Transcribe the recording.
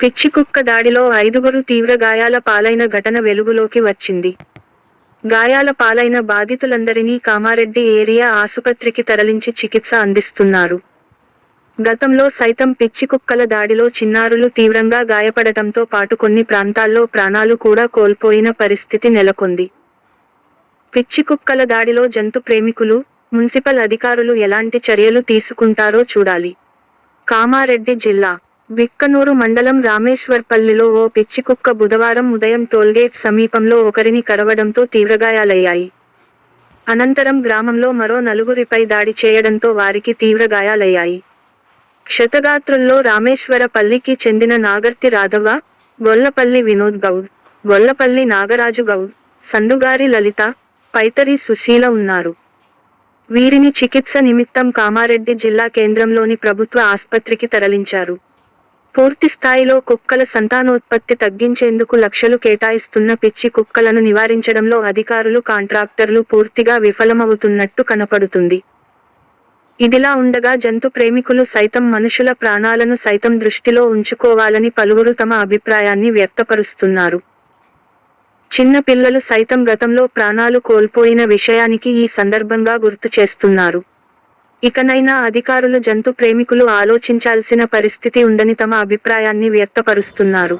పిచ్చి కుక్క దాడిలో ఐదుగురు తీవ్ర గాయాల పాలైన ఘటన వెలుగులోకి వచ్చింది. గాయాల పాలైన బాధితులందరినీ కామారెడ్డి ఏరియా ఆసుపత్రికి తరలించి చికిత్స అందిస్తున్నారు. గతంలో సైతం పిచ్చి కుక్కల దాడిలో చిన్నారులు తీవ్రంగా గాయపడటంతో పాటు కొన్ని ప్రాంతాల్లో ప్రాణాలు కూడా కోల్పోయిన పరిస్థితి నెలకొంది. పిచ్చి కుక్కల దాడిలో జంతు ప్రేమికులు మున్సిపల్ అధికారులు ఎలాంటి చర్యలు తీసుకుంటారో చూడాలి. కామారెడ్డి జిల్లా విక్కనూరు మండలం రామేశ్వర్పల్లిలో ఓ పిచ్చి కుక్క బుధవారం ఉదయం టోల్గేట్ సమీపంలో ఒకరిని కరవడంతో తీవ్రగాయాలయ్యాయి. అనంతరం గ్రామంలో మరో నలుగురిపై దాడి చేయడంతో వారికి తీవ్ర గాయాలయ్యాయి క్షతగాత్రుల్లో రామేశ్వరపల్లికి చెందిన నాగర్తి రాధవ గొల్లపల్లి వినోద్ గౌడ్ గొల్లపల్లి నాగరాజు గౌడ్ సందుగారి లలిత పైతరి సుశీల ఉన్నారు. వీరిని చికిత్స నిమిత్తం కామారెడ్డి జిల్లా కేంద్రంలోని ప్రభుత్వ ఆసుపత్రికి తరలించారు. పూర్తి స్థాయిలో కుక్కల సంతానోత్పత్తి తగ్గించేందుకు లక్షలు కేటాయిస్తున్న పిచ్చి కుక్కలను నివారించడంలో అధికారులు కాంట్రాక్టర్లు పూర్తిగా విఫలమవుతున్నట్టు కనపడుతుంది. ఇదిలా ఉండగా జంతు ప్రేమికులు సైతం మనుషుల ప్రాణాలను సైతం దృష్టిలో ఉంచుకోవాలని పలువురు తమ అభిప్రాయాన్ని వ్యక్తపరుస్తున్నారు. చిన్న పిల్లలు సైతం గతంలో ప్రాణాలు కోల్పోయిన విషయానికి ఈ సందర్భంగా గుర్తు చేస్తున్నారు. ఇకనైనా అధికారులు జంతు ప్రేమికులు ఆలోచించాల్సిన పరిస్థితి ఉందని తమ అభిప్రాయాన్ని వ్యక్తపరుస్తున్నారు.